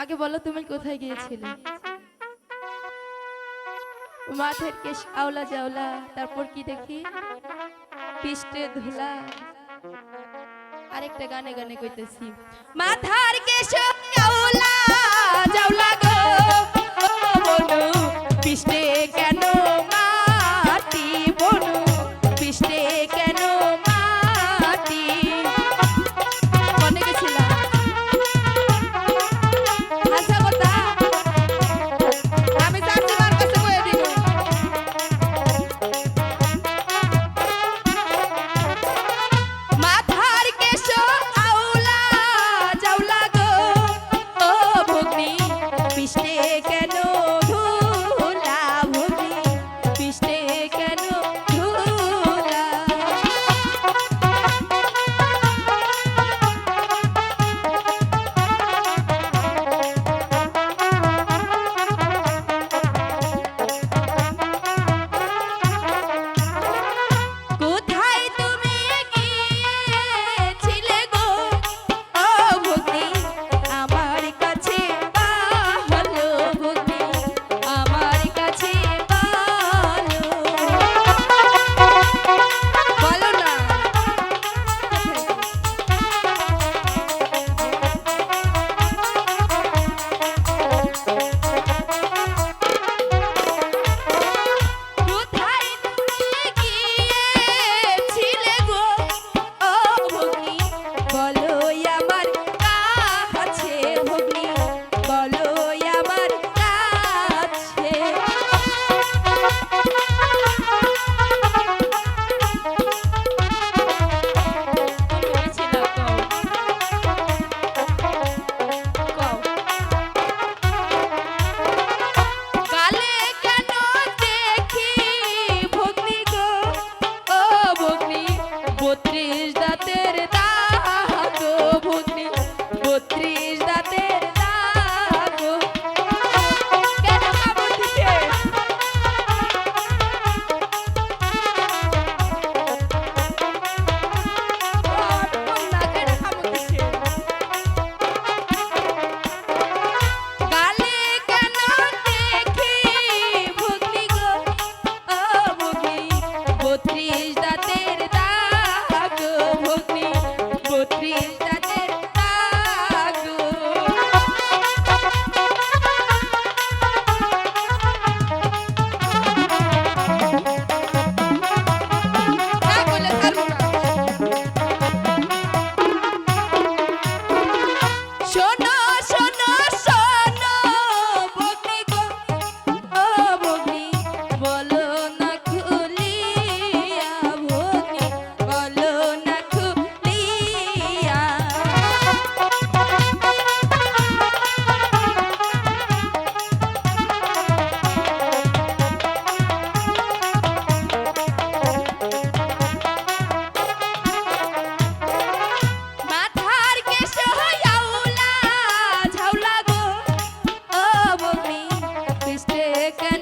আগে বলো তুমি কোথায় গিয়েছিলে? মাঠের কেশ আওলা জাওলা, তারপর কি দেখি? পিষ্টে ধুলা। আরেকটা গানে গানে কইতেছি, মাথার কেশ পুত্রী ಕರ